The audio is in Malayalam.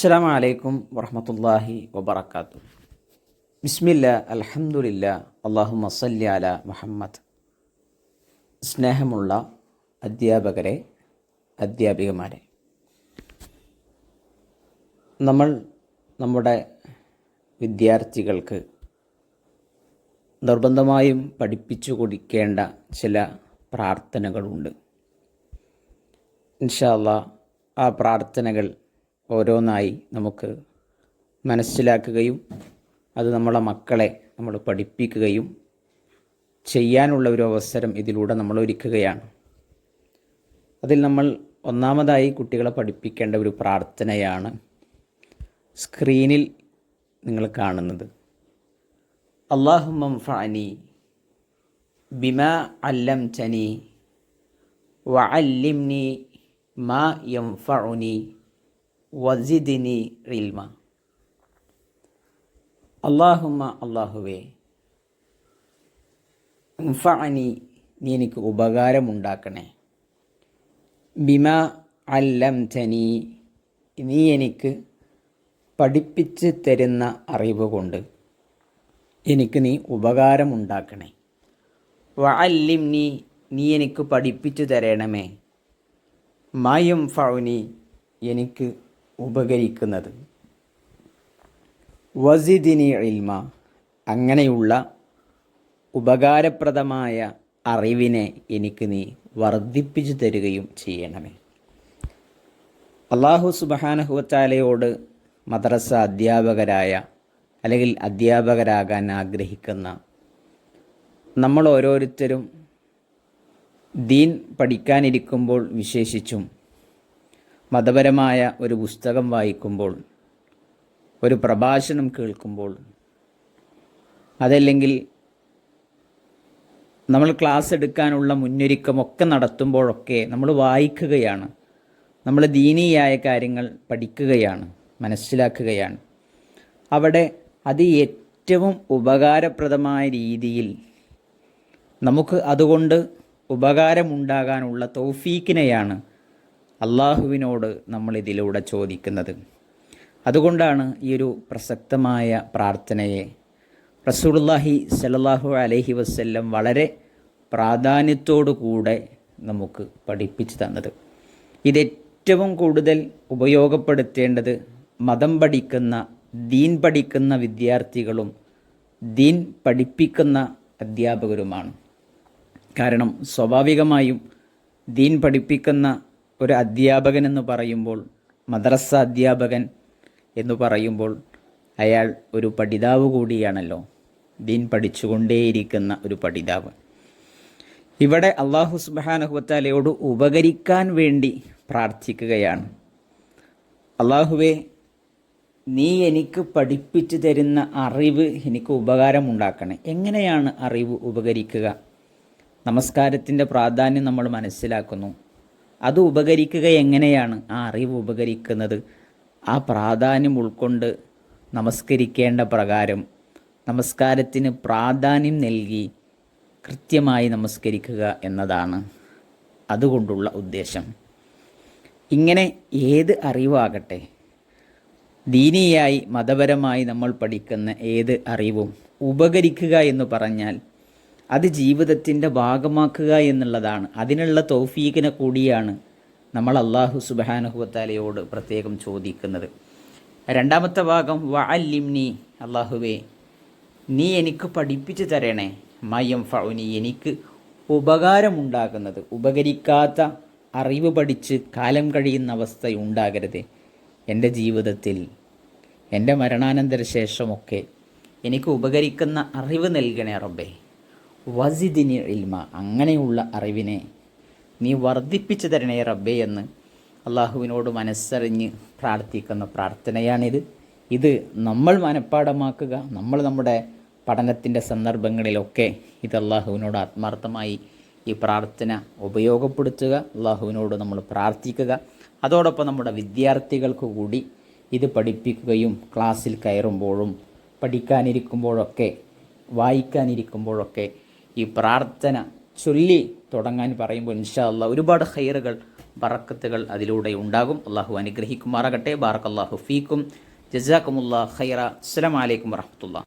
അസ്സാം വലൈക്കും വറഹമത്തല്ലാഹി വബർക്കാത്തു ബിസ്മില്ല അലഹമുല്ല അള്ളാഹു മസല്ലി അല മുഹമ്മദ്. സ്നേഹമുള്ള അധ്യാപകരെ അധ്യാപികമാരെ. നമ്മൾ നമ്മുടെ വിദ്യാർത്ഥികൾക്ക് നിർബന്ധമായും പഠിപ്പിച്ചു കൊടുക്കേണ്ട ചില പ്രാർത്ഥനകളുണ്ട്. ഇൻഷാല്ല ആ പ്രാർത്ഥനകൾ ഓരോന്നായി നമുക്ക് മനസ്സിലാക്കുകയും അത് നമ്മളെ മക്കളെ നമ്മൾ പഠിപ്പിക്കുകയും ചെയ്യാനുള്ള ഒരു അവസരം ഇതിലൂടെ നമ്മൾ ഒരുക്കുകയാണ്. അതിൽ നമ്മൾ ഒന്നാമതായി കുട്ടികളെ പഠിപ്പിക്കേണ്ട ഒരു പ്രാർത്ഥനയാണ് സ്ക്രീനിൽ നിങ്ങൾ കാണുന്നത്. അള്ളാഹുമംഫാനി ബിമ അല്ലം ചനി വഅല്ലിംനി മാ യംഫഉനി വസിദിനി റിൽമ അള്ളാഹുമ്മ അള്ളാഹുവേ ഇൻഫഅനി നീ എനിക്ക് ഉപകാരമുണ്ടാക്കണേ. ബിമ അല്ലം തനി നീ എനിക്ക് പഠിപ്പിച്ച് തരുന്ന അറിവ് കൊണ്ട് എനിക്ക് നീ ഉപകാരമുണ്ടാക്കണേ. വഅല്ലിം നീ നീ എനിക്ക് പഠിപ്പിച്ചു തരണമേ. മായം ഫൗനി എനിക്ക് ഉപകരിക്കുന്നത്. വസിദിനി ഇൽമ അങ്ങനെയുള്ള ഉപകാരപ്രദമായ അറിവിനെ എനിക്ക് നീ വർദ്ധിപ്പിച്ചു തരികയും ചെയ്യണമേ. അള്ളാഹു സുബഹാനഹുവത്താലയോട് മദ്രസ അധ്യാപകരായ അല്ലെങ്കിൽ അധ്യാപകരാകാൻ ആഗ്രഹിക്കുന്ന നമ്മൾ ഓരോരുത്തരും ദീൻ പഠിക്കാനിരിക്കുമ്പോൾ വിശേഷിച്ചും മതപരമായ ഒരു പുസ്തകം വായിക്കുമ്പോൾ ഒരു പ്രഭാഷണം കേൾക്കുമ്പോൾ അതല്ലെങ്കിൽ നമ്മൾ ക്ലാസ് എടുക്കാനുള്ള മുന്നൊരുക്കമൊക്കെ നടത്തുമ്പോഴൊക്കെ നമ്മൾ വായിക്കുകയാണ്. നമ്മൾ ദീനീയായ കാര്യങ്ങൾ പഠിക്കുകയാണ് മനസ്സിലാക്കുകയാണ്. അവിടെ അത് ഏറ്റവും ഉപകാരപ്രദമായ രീതിയിൽ നമുക്ക് അതുകൊണ്ട് ഉപകാരമുണ്ടാകാനുള്ള തൗഫീക്കിനെയാണ് അള്ളാഹുവിനോട് നമ്മൾ ഇതിലൂടെ ചോദിക്കുന്നത്. അതുകൊണ്ടാണ് ഈ ഒരു പ്രസക്തമായ പ്രാർത്ഥനയെ റസൂലുള്ളാഹി സലല്ലാഹു അലഹി വസ്ല്ലം വളരെ കൂടെ നമുക്ക് പഠിപ്പിച്ചു തന്നത്. ഇതേറ്റവും കൂടുതൽ ഉപയോഗപ്പെടുത്തേണ്ടത് മതം പഠിക്കുന്ന ദീൻ പഠിക്കുന്ന വിദ്യാർത്ഥികളും ദീൻ പഠിപ്പിക്കുന്ന അധ്യാപകരുമാണ്. കാരണം സ്വാഭാവികമായും ദീൻ പഠിപ്പിക്കുന്ന ഒരു അധ്യാപകൻ എന്ന് പറയുമ്പോൾ മദ്രസ അധ്യാപകൻ എന്ന് പറയുമ്പോൾ അയാൾ ഒരു പഠിതാവ് കൂടിയാണല്ലോ. ദീൻ പഠിച്ചുകൊണ്ടേയിരിക്കുന്ന ഒരു പഠിതാവ്. ഇവിടെ അള്ളാഹു സുബാനഹുവത്താലയോട് ഉപകരിക്കാൻ വേണ്ടി പ്രാർത്ഥിക്കുകയാണ്. അള്ളാഹുവെ നീ എനിക്ക് പഠിപ്പിച്ചു തരുന്ന അറിവ് എനിക്ക് ഉപകാരമുണ്ടാക്കണേ. എങ്ങനെയാണ് അറിവ് ഉപകരിക്കുക? നമസ്കാരത്തിന്റെ പ്രാധാന്യം നമ്മൾ മനസ്സിലാക്കുന്നു. അത് ഉപകരിക്കുക എങ്ങനെയാണ്? ആ അറിവ് ഉപകരിക്കുന്നത്. ആ പ്രാധാന്യം ഉൾക്കൊണ്ട് നമസ്കരിക്കേണ്ട പ്രകാരം നമസ്കാരത്തിന് പ്രാധാന്യം നൽകി കൃത്യമായി നമസ്കരിക്കുക എന്നതാണ് അതുകൊണ്ടുള്ള ഉദ്ദേശം. ഇങ്ങനെ ഏത് അറിവാകട്ടെ ദീനീയായി മതപരമായി നമ്മൾ പഠിക്കുന്ന ഏത് അറിവും ഉപകരിക്കുക എന്ന് പറഞ്ഞാൽ അത് ജീവിതത്തിന്റെ ഭാഗമാക്കുക എന്നുള്ളതാണ്. അതിനുള്ള തൗഫീഖിനെ കൂടിയാണ് നമ്മൾ അള്ളാഹു സുബാനുഹുവത്താലയോട് പ്രത്യേകം ചോദിക്കുന്നത്. രണ്ടാമത്തെ ഭാഗം വഅല്ലിംനി അള്ളാഹുവേ നീ എനിക്ക് പഠിപ്പിച്ചു തരണേ. മയം ഫൗനി എനിക്ക് ഉപകാരമുണ്ടാകുന്നത്. ഉപകരിക്കാത്ത അറിവ് പഠിച്ച് കാലം കഴിയുന്ന അവസ്ഥ ഉണ്ടാകരുത്. എന്റെ ജീവിതത്തിൽ എന്റെ മരണാനന്തര ശേഷമൊക്കെ എനിക്ക് ഉപകരിക്കുന്ന അറിവ് നൽകണേ റബ്ബേ. വസിദിനി ഇൽമ അങ്ങനെയുള്ള അറിവിനെ നീ വർദ്ധിപ്പിച്ചു തരണേ റബ്ബേ എന്ന് അള്ളാഹുവിനോട് മനസ്സറിഞ്ഞ് പ്രാർത്ഥിക്കുന്ന പ്രാർത്ഥനയാണിത്. ഇത് നമ്മൾ മനഃപ്പാടമാക്കുക നമ്മൾ നമ്മുടെ പഠനത്തിന്റെ സന്ദർഭങ്ങളിലൊക്കെ ഇത് അള്ളാഹുവിനോട് ആത്മാർത്ഥമായി ഈ പ്രാർത്ഥന ഉപയോഗപ്പെടുത്തുക അള്ളാഹുവിനോട് നമ്മൾ പ്രാർത്ഥിക്കുക. അതോടൊപ്പം നമ്മുടെ വിദ്യാർത്ഥികൾക്ക് കൂടി ഇത് പഠിപ്പിക്കുകയും ക്ലാസ്സിൽ കയറുമ്പോഴും പഠിക്കാനിരിക്കുമ്പോഴൊക്കെ വായിക്കാനിരിക്കുമ്പോഴൊക്കെ ഈ പ്രാർത്ഥന ചൊല്ലി തുടങ്ങാൻ പറയുമ്പോൾ ഇൻഷാ അല്ലാ ഒരുപാട് ഹൈറുകൾ ബറക്കത്തുകൾ അതിലൂടെ ഉണ്ടാകും. അള്ളാഹു അനുഗ്രഹിക്കുമാറാകട്ടെ. ബാറക് അള്ളാഹു ഫീക്കും ജസാക്കുമുല്ലാ ഹൈറ അസ്സലാമലൈക്കും വറഹമത്തുള്ള.